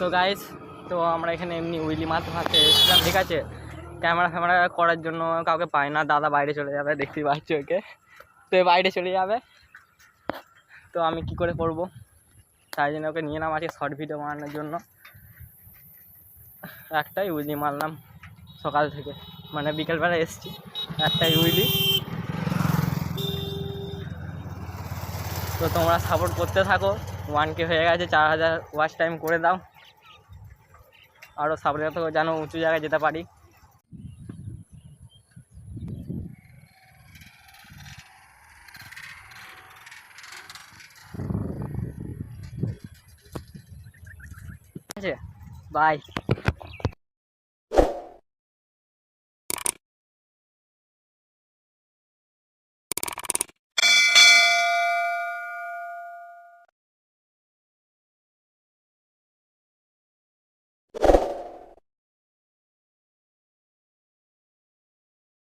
তো গাইস তো আমরা এখানে এমনি উইলি মাছ মারতে এসেছিলাম, ঠিক আছে? ক্যামেরা ফ্যামেরা করার জন্য কাউকে পাই না, দাদা বাইরে চলে যাবে, দেখতেই পাচ্ছি ওকে। তো বাইরে চলে যাবে। তো আমি কি করে করব? তাই জন্য ওকে নিয়ে নাম আছে শর্ট ভিডিও বানানোর জন্য। একটাই উইলি মারলাম সকাল থেকে। মানে বিকেলবেলা এসেছি, একটাই উইলি। তো তোমরা সাপোর্ট করতে থাকো। ওয়ান কে হয়ে গেছে, চার হাজার ওয়াচ টাইম করে দাও। আরও সাবধানে তো যেন উঁচু জায়গায় যেতে পারি। আছে বাই